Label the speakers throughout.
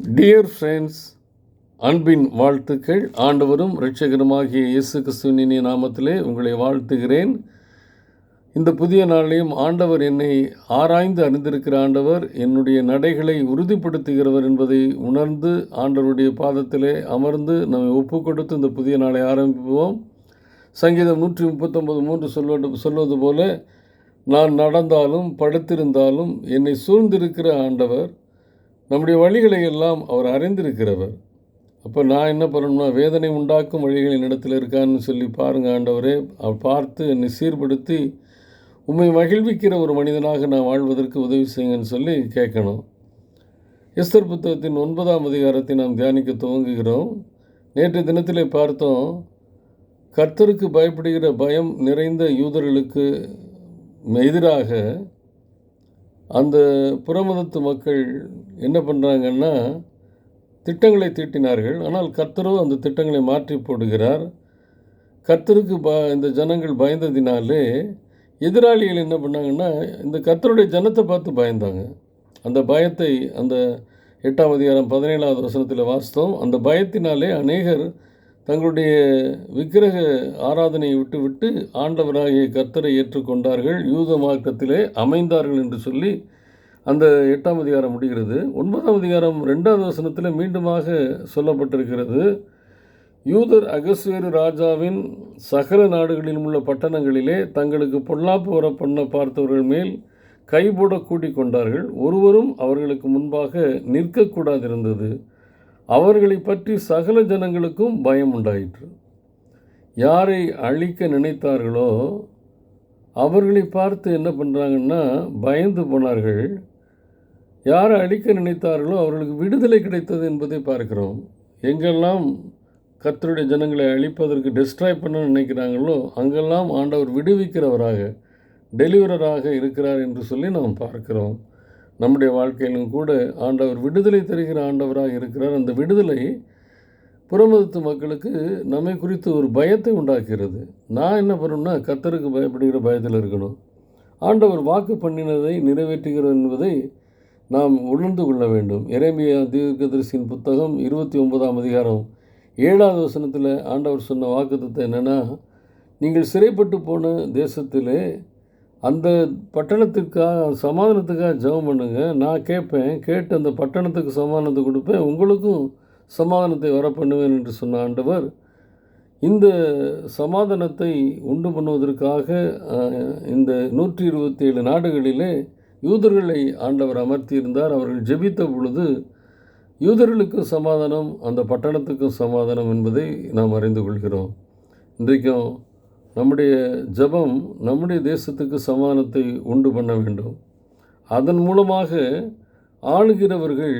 Speaker 1: Dear friends அன்பின் வாழ்த்துக்கள். ஆண்டவரும் இரட்சகருமாகிய இயேசு கிறிஸ்துவனின் நாமத்திலே உங்களை வாழ்த்துகிறேன். இந்த புதிய நாளையும் ஆண்டவர் என்னை ஆராய்ந்து அறிந்திருக்கிற ஆண்டவர் என்னுடைய நடைகளை உறுதிப்படுத்துகிறவர் என்பதை உணர்ந்து ஆண்டவருடைய பாதத்திலே அமர்ந்து நம்மை ஒப்பு கொடுத்து இந்த புதிய நாளை ஆரம்பிப்போம். சங்கீதம் நூற்றி முப்பத்தொம்பது மூன்று சொல்வது சொல்வது போல நான் நடந்தாலும் படுத்திருந்தாலும் என்னை சூழ்ந்திருக்கிற ஆண்டவர் நம்முடைய வழிகளை எல்லாம் அவர் அறிந்திருக்கிறவர். அப்போ நான் என்ன பண்ணணும்னா வேதனை உண்டாக்கும் வழிகள் என்னிடத்தில் இருக்கான்னு சொல்லி பாருங்கள் ஆண்டவரே. அவர் பார்த்து என்னை சீர்படுத்தி உம்மை மகிழ்விக்கிற ஒரு மனிதனாக நான் வாழ்வதற்கு உதவி செய்யுங்கன்னு சொல்லி கேட்கணும். எஸ்தர் புத்தகத்தின் ஒன்பதாம் அதிகாரத்தை நாம் தியானிக்க துவங்குகிறோம். நேற்று தினத்திலே பார்த்தோம் கர்த்தருக்கு பயப்படுகிற பயம் நிறைந்த யூதர்களுக்கு எதிராக அந்த புறமதத்து மக்கள் என்ன பண்ணுறாங்கன்னா திட்டங்களை தீட்டினார்கள். ஆனால் கர்த்தரோ அந்த திட்டங்களை மாற்றி போடுகிறார். கர்த்தருக்கு ப இந்த ஜனங்கள் பயந்ததினாலே எதிராளிகள் என்ன பண்ணாங்கன்னா இந்த கர்த்தருடைய ஜனத்தை பார்த்து பயந்தாங்க. அந்த பயத்தை அந்த எட்டாம் அதிகாரம் பதினேழாவது வசனத்தில் வாசித்தோம். அந்த பயத்தினாலே அநேகர் தங்களுடைய விக்கிரக ஆராதனையை விட்டுவிட்டு ஆண்டவராகிய கர்த்தரை ஏற்றுக்கொண்டார்கள். யூத மார்க்கத்திலே அமைந்தார்கள் என்று சொல்லி அந்த எட்டாம் அதிகாரம் முடிகிறது. ஒன்பதாம் அதிகாரம் ரெண்டாவது வசனத்தில் மீண்டுமாக சொல்லப்பட்டிருக்கிறது. யூதர் அகஸ்வேரு ராஜாவின் சகல நாடுகளிலும் உள்ள பட்டணங்களிலே தங்களுக்கு பொல்லாப்பு வர பண்ண பார்த்தவர்கள் மேல் கைபோட கூட்டிக் கொண்டார்கள். ஒருவரும் அவர்களுக்கு முன்பாக நிற்கக்கூடாதிருந்தது அவர்களை பற்றி சகல ஜனங்களுக்கும் பயம் உண்டாயிற்று. யாரை அழிக்க நினைத்தார்களோ அவர்களை பார்த்து என்ன பண்ணுறாங்கன்னா பயந்து போனார்கள். யாரை அழிக்க நினைத்தார்களோ அவர்களுக்கு விடுதலை கிடைத்தது என்பதை பார்க்கிறோம். எங்கெல்லாம் கத்தருடைய ஜனங்களை அழிப்பதற்கு டிஸ்ட்ராய் பண்ண நினைக்கிறாங்களோ அங்கெல்லாம் ஆண்டவர் விடுவிக்கிறவராக டெலிவரராக இருக்கிறார் என்று சொல்லி நாம் பார்க்கிறோம். நம்முடைய வாழ்க்கையிலும் கூட ஆண்டவர் விடுதலை தருகிற ஆண்டவராக இருக்கிறார். அந்த விடுதலை புறமதத்து மக்களுக்கு நம்மை குறித்து ஒரு பயத்தை உண்டாக்குகிறது. நான் என்ன பண்ணணும்னா கத்தருக்கு பயப்படுகிற பயத்தில் இருக்கணும். ஆண்டவர் வாக்கு பண்ணினதை நிறைவேற்றுகிறது என்பதை நாம் உணர்ந்து கொள்ள வேண்டும். இறைமையா தீர்க்கதரிசியின் புத்தகம் இருபத்தி ஒன்பதாம் அதிகாரம் ஏழாவது வசனத்தில் ஆண்டவர் சொன்ன வாக்குத்தத்தை என்னென்னா நீங்கள் சிறைப்பட்டு போன தேசத்திலே அந்த பட்டணத்துக்காக சமாதானத்துக்காக ஜெபம் பண்ணுங்கள் நான் கேட்பேன் கேட்டு அந்த பட்டணத்துக்கு சமாதானத்தை கொடுப்பேன். உங்களுக்கும் சமாதானத்தை வர பண்ணுவேன் என்று சொன்ன ஆண்டவர் இந்த சமாதானத்தை உண்டு பண்ணுவதற்காக இந்த நூற்றி இருபத்தி ஏழு நாடுகளிலே யூதர்களை ஆண்டவர் அமர்த்தியிருந்தார். அவர்கள் ஜெபித்த பொழுது யூதர்களுக்கும் சமாதானம் அந்த பட்டணத்துக்கும் சமாதானம் என்பதை நாம் அறிந்து கொள்கிறோம். இன்றைக்கும் நம்முடைய ஜபம் நம்முடைய தேசத்துக்கு சமானத்தை உண்டு பண்ண வேண்டும். அதன் மூலமாக ஆளுகிறவர்கள்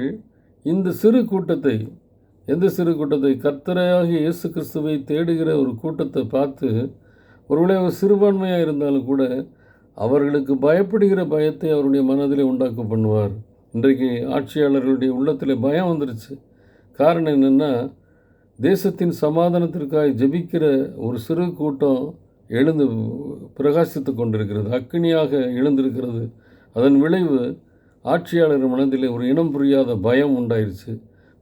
Speaker 1: இந்த சிறு கூட்டத்தை எந்த சிறு கூட்டத்தை? கர்த்தரையாகி இயேசு கிறிஸ்துவை தேடுகிற ஒரு கூட்டத்தை பார்த்து ஒருவேளை அவர் சிறுபான்மையாக இருந்தாலும் கூட அவர்களுக்கு பயப்படுகிற பயத்தை அவருடைய மனதிலே உண்டாக்க பண்ணுவார். இன்றைக்கு ஆட்சியாளர்களுடைய உள்ளத்தில் பயம் வந்துருச்சு. காரணம் என்னென்னா தேசத்தின் சமாதானத்திற்காக ஜெபிக்கிற ஒரு சிறு கூட்டம் எழுந்து பிரகாசித்து கொண்டிருக்கிறது. அக்கினியாக எழுந்திருக்கிறது. அதன் விளைவு ஆட்சியாளர் மனதிலே ஒரு இனம் புரியாத பயம் உண்டாயிருச்சு.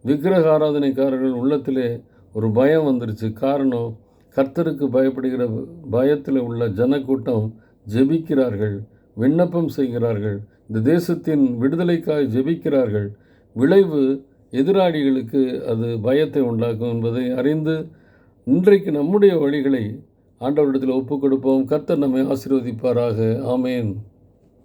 Speaker 1: விக்கிரக ஆராதனைக்காரர்கள் உள்ளத்திலே ஒரு பயம் வந்துருச்சு. காரணம் கர்த்தருக்கு பயப்படுகிற பயத்தில் உள்ள ஜனக்கூட்டம் ஜெபிக்கிறார்கள் விண்ணப்பம் செய்கிறார்கள் இந்த தேசத்தின் விடுதலைக்காக ஜெபிக்கிறார்கள். விளைவு எதிராளிகளுக்கு அது பயத்தை உண்டாக்கும் என்பதை அறிந்து இன்றைக்கு நம்முடைய வழிகளை ஆண்டவரிடத்தில் ஒப்புக் கொடுப்போம் கர்த்தர் நம்மை ஆசீர்வதிப்பாராக. ஆமேன்.